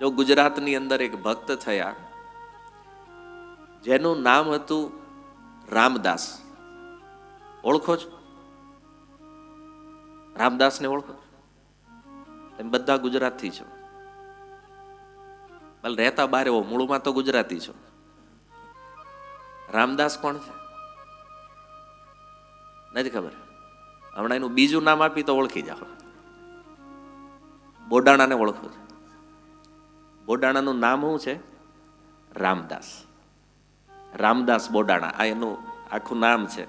જો ગુજરાતની અંદર એક ભક્ત થયા, જેનું નામ હતું રામદાસ. ઓળખો છો? રામદાસને ઓળખો એમ બધા ગુજરાતથી છો. ભલે રહેતા બારે હો, મૂળમાં તો ગુજરાતી છો. રામદાસ કોણ છે? નથી ખબર. હમણાં એનું બીજું નામ આપી તો ઓળખી જાઓ. બોડાણાને ઓળખો છો. બોડાણાનું નામ શું છે? રામદાસ. રામદાસ બોડાણા. આ એનું આખું નામ છે.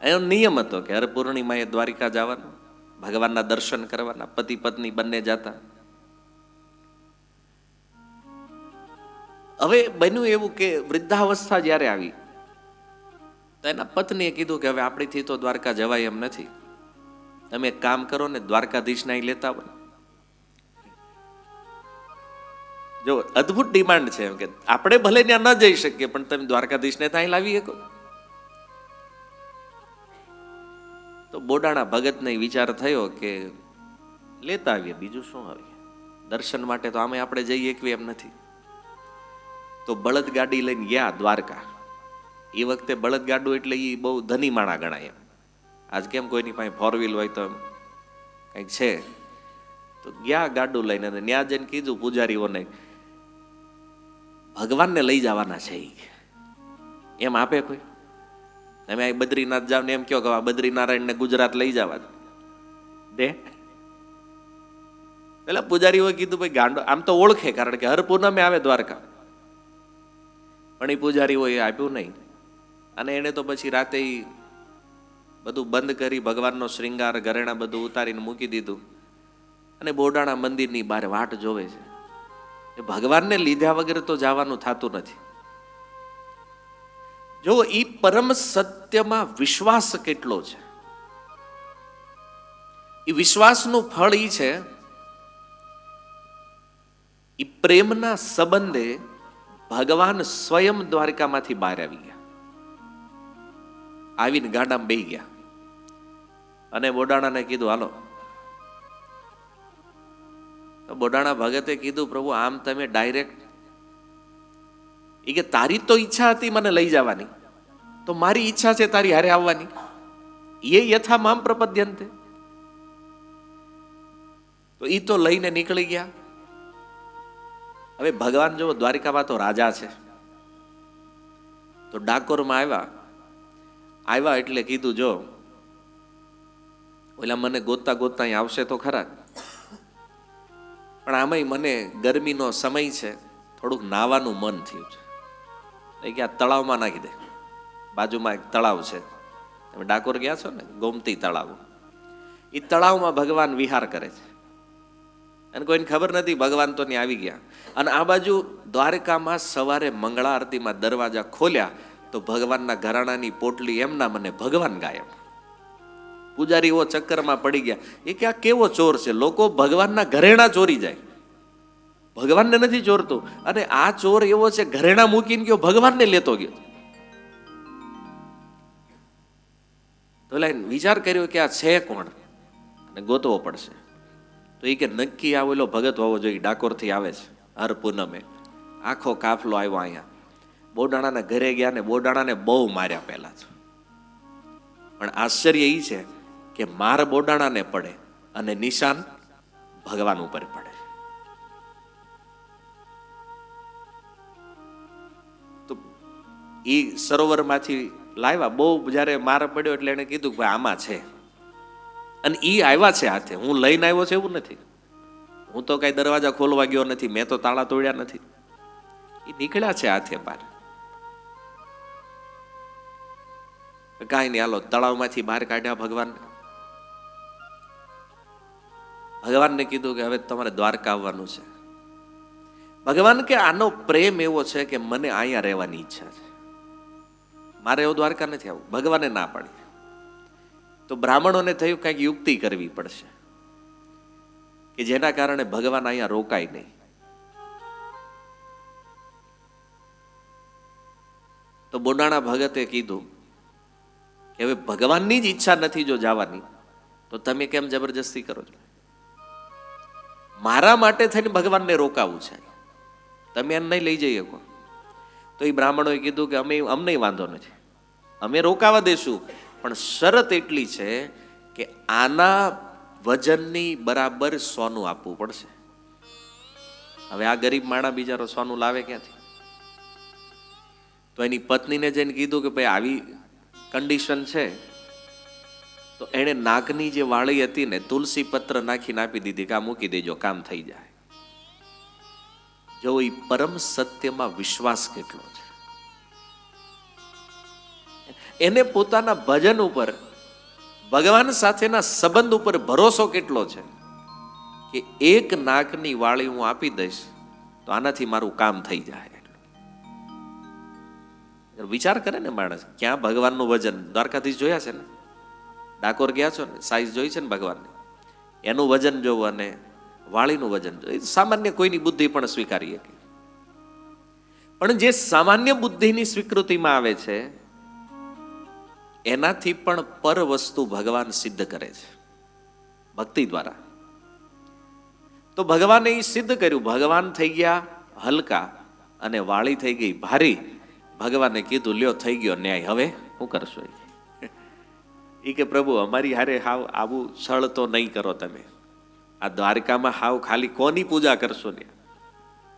એનો નિયમ હતો કે હર પૂર્ણિમાએ દ્વારિકા જવાનું, ભગવાનના દર્શન કરવાના, પતિ પત્ની બંને જતા. હવે બન્યું એવું કે વૃદ્ધાવસ્થા જ્યારે આવી, તો એના પત્નીએ કીધું કે હવે આપણીથી તો દ્વારકા જવાય એમ નથી. તમે એક કામ કરો ને દ્વારકાધીશના લેતા આવો જો અદ્ભુત ડિમાન્ડ છે એમ કે આપણે ભલે ત્યાં ન જઈ શકીએ, પણ તમે દ્વારકાધીશને ત્યાં લાવી શકો. તો બોડાણા ભગતને વિચાર થયો કે લેતા આવીએ, બીજું શું આવીએ દર્શન માટે તો આમે આપણે જઈએ એકવી એમ નથી. તો બળદગાડી લઈને ગયા દ્વારકા. એ વખતે બળદ ગાડું એટલે એ બહુ ધની માણા ગણાય એમ. આજ કેમ કોઈની પાસે ફોર વ્હીલ હોય તો કંઈક છે. તો ગયા ગાડું લઈને ત્યાં જઈને કીધું પૂજારીઓને ભગવાનને લઈ જવાના છે એમ આપે કોઈ? તમે અહીં બદ્રીનાથ જાવ ને એમ કહો કે આ બદ્રીનારાયણને ગુજરાત લઈ જવા. દે. પેલા પૂજારીઓએ કીધું ભાઈ ગાંડો, આમ તો ઓળખે કારણ કે હર પૂનમે આવે દ્વારકા. પણ એ પૂજારીઓએ આપ્યું નહીં. અને એણે તો પછી રાતે બધું બંધ કરી ભગવાનનો શ્રૃંગાર ઘરેણા બધું ઉતારીને મૂકી દીધું. અને બોડાણા મંદિરની બહાર વાટ જોવે છે. એ ભગવાનને લીધા વગર તો જવાનું થતું નથી. જો એ પરમ સત્યમાં વિશ્વાસ કેટલો છે? એ વિશ્વાસનું ફળ એ છે એ પ્રેમના સંબંધે ભગવાન સ્વયં દ્વારકામાંથી બહાર આવી ગયા. આવીને ગાડામાં બેહી ગયા. અને બોડાણાને કીધું, હાલો બોડાણા ભગતે કીધું, પ્રભુ, આમ તમે ડાયરેક્ટ એ કે તારી તો ઈચ્છા હતી મને લઈ જવાની. તો મારી ઈચ્છા છે તારી હારે આવવાની. એ યથા મામ પ્રપદ્યંતે. તો એ તો લઈને નીકળી ગયા. હવે ભગવાન જો દ્વારિકામાં તો રાજા છે. તો ડાકોરમાં આવ્યા. આવ્યા એટલે કીધું, જો, ઓલા મને ગોતતા ગોતતા અહીં આવશે તો ખરા. પણ આમાંય મને ગરમીનો સમય છે, થોડુંક નાવાનું મન થયું છે. એ કે આ તળાવમાં નાખી દે. બાજુમાં એક તળાવ છે. તમે ડાકોર ગયા છો ને? ગોમતી તળાવ. એ તળાવમાં ભગવાન વિહાર કરે છે. અને કોઈને ખબર નથી, ભગવાન તો ત્યાં આવી ગયા. અને આ બાજુ દ્વારકામાં સવારે મંગળા આરતીમાં દરવાજા ખોલ્યા, તો ભગવાનના ઘરાણાની પોટલી એમના મને ભગવાન ગાયબ. પૂજારીઓ ચક્કરમાં પડી ગયા. એ કે આ કેવો ચોર છે? લોકો ભગવાનના ઘરેણા ચોરી જાય. ભગવાનને નથી ચોરતો. અને આ ચોર એવો છે, ઘરેણા મૂકીને ગયો, ભગવાનને લેતો ગયો. તો લાઈન વિચાર કર્યો કે આ છે કોણ? અને ગોતવો પડશે. તો એ કે નક્કી આવેલો ભગત હોવો જોઈએ ડાકોરથી આવે છે, હર પૂનમે. આખો કાફલો આવ્યો અહીંયા. બોડાણાના ઘરે ગયા ને બોડાણાને બહુ માર્યા પહેલા જ. પણ આશ્ચર્ય એ છે કે માર બોડાણાને પડે અને નિશાન ભગવાન ઉપર પડે. તો એ સરોવરમાંથી લાવ્યા. બહુ જ્યારે માર પડ્યો એટલે એણે કીધું કે આમાં છે. અને એ આવ્યા છે હાથે. હું લઈને આવ્યો છે એવું નથી. હું તો કઈ દરવાજા ખોલવા ગયો નથી. મેં તો તાળા તોડ્યા નથી. એ નીકળ્યા છે હાથે બહાર. કાંઈ નહીં, હાલો, તળાવમાંથી બહાર કાઢ્યા ભગવાન. ભગવાનને કીધું કે હવે તમારે દ્વારકા આવવાનું છે. ભગવાન કે આનો પ્રેમ એવો છે કે મને અહીંયા રહેવાની ઈચ્છા છે. મારે એવું દ્વારકા નથી આવું ભગવાને ના પાડી. તો બ્રાહ્મણોને થયું કંઈક યુક્તિ કરવી પડશે. કે જેના કારણે ભગવાન અહીંયા રોકાય નહીં. તો બોડાણા ભગતે કીધું કે હવે ભગવાનની જ ઈચ્છા નથી જો જવાની, તો તમે કેમ જબરજસ્તી કરો છો? મારા માટે થઈને ભગવાનને રોકાવું છે. તમે એને નહીં લઈ જઈ શકો. તો એ બ્રાહ્મણોએ કીધું કે અમે અમને વાંધો નથી. અમે રોકાવા દેશું. પણ શરત એટલી છે કે આના વજનની બરાબર સોનું આપવું પડશે. હવે આ ગરીબ માણા બિચારો સોનું લાવે ક્યાંથી? તો એની પત્નીને જઈને કીધું કે ભાઈ આવી કન્ડિશન છે. તો એણે નાકની જે વાળી હતી ને તુલસી પત્ર નાખીને આપી દીધી કે આ મૂકી દેજો, કામ થઈ જાય. જો એ પરમ સત્યમાં વિશ્વાસ કેટલો છે. એને પોતાના ભજન ઉપર, ભગવાન સાથેના સંબંધ ઉપર ભરોસો કેટલો છે કે એક નાકની વાળી હું આપી દઈશ, તો આનાથી મારું કામ થઈ જાય. વિચાર કરે ને માણસ, ક્યાં ભગવાનનું વજન દ્વારકાધીશ જોયા છે ને? ડાકોર ગયા છો ને સાઈઝ જોઈ છે ને ભગવાનની? એનું વજન જોવું અને વાળીનું વજન જોવું. સામાન્ય કોઈની બુદ્ધિ પણ સ્વીકારી શકે. પણ જે સામાન્ય બુદ્ધિની સ્વીકૃતિમાં આવે છે, એનાથી પણ પર વસ્તુ ભગવાન સિદ્ધ કરે છે, ભક્તિ દ્વારા. તો ભગવાને એ સિદ્ધ કર્યું, ભગવાન થઈ ગયા હલકા અને વાળી થઈ ગઈ ભારી. ભગવાને કીધું, લ્યો, થઈ ગયો ન્યાય, હવે શું કરશો એ કે, પ્રભુ, અમારી હારે હાવ આવું સળ તો નહીં કરો તમે. આ દ્વારકામાં હાવ ખાલી કોની પૂજા કરશો ને?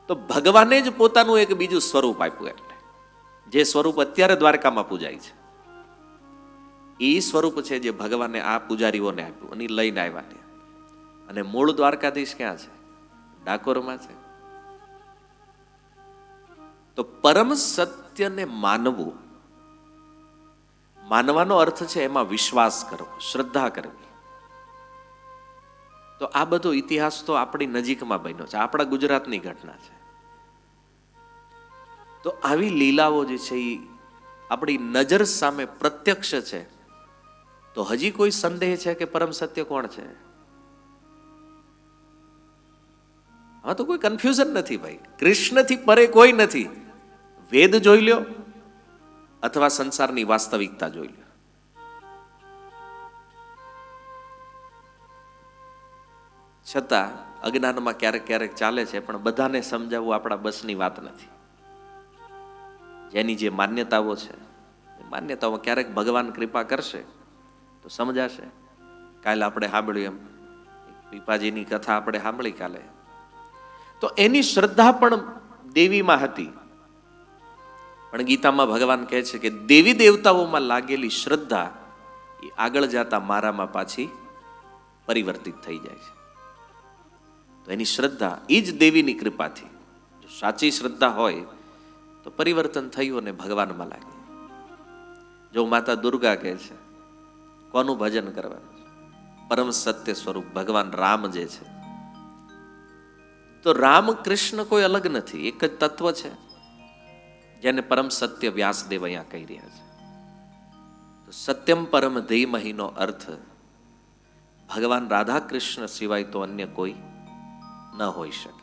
તો ભગવાને જ પોતાનું એક બીજું સ્વરૂપ આપ્યું એટલે જે સ્વરૂપ અત્યારે દ્વારકામાં પૂજાય છે. એ સ્વરૂપ છે જે ભગવાને આ પૂજારીઓને આપ્યું અને લઈને આવ્યા અને મૂળ દ્વારકાધીશ ક્યાં છે? ડાકોરમાં છે. તો પરમ સત્યને માનવું માનવાનો અર્થ છે એમાં વિશ્વાસ કરવો, શ્રદ્ધા કરવી. તો આ બધો ઇતિહાસ તો આપણી નજીકમાં બન્યો છે, આપણા ગુજરાતની ઘટના છે. તો આવી લીલાઓ જે છે એ આપણી નજર સામે પ્રત્યક્ષ છે. તો હજી કોઈ સંદેહ છે કે પરમ સત્ય કોણ છે? હા તો કોઈ કન્ફ્યુઝન નથી ભાઈ. કૃષ્ણથી પરે કોઈ નથી. વેદ જોઈ લ્યો. અથવા સંસારની વાસ્તવિકતા જોઈ લ્યો. છતાં અજ્ઞાનમાં ક્યારેક ક્યારેક ચાલે છે, પણ બધાને સમજાવવું આપણા બસની વાત નથી. જેની જે માન્યતાઓ છે, એ માન્યતાઓ ક્યારેક ભગવાન કૃપા કરશે તો સમજાશે. કાલે આપણે સાંભળ્યું એમ પીપાજીની કથા આપણે સાંભળી કાલે. તો એની શ્રદ્ધા પણ દેવીમાં હતી. પણ ગીતામાં ભગવાન કહે છે કે દેવી દેવતાઓમાં લાગેલી શ્રદ્ધા એ આગળ જતા મારામાં પાછી પરિવર્તિત થઈ જાય છે. તો એની શ્રદ્ધા એ જ દેવીની કૃપાથી. જો સાચી શ્રદ્ધા હોય, તો પરિવર્તન થયું અને ભગવાનમાં લાગે. જો માતા દુર્ગા કહે છે, કોનું ભજન કરવાનું પરમ સત્ય સ્વરૂપ ભગવાન રામ જે છે. તો રામ કૃષ્ણ કોઈ અલગ નથી, એક જ તત્વ છે. જેને પરમ સત્ય વ્યાસદેવ અહીંયા કહી રહ્યા છે. સત્યમ પરમ ધીમહીનો અર્થ, ભગવાન રાધા કૃષ્ણ સિવાય તો અન્ય કોઈ ન હોઈ શકે.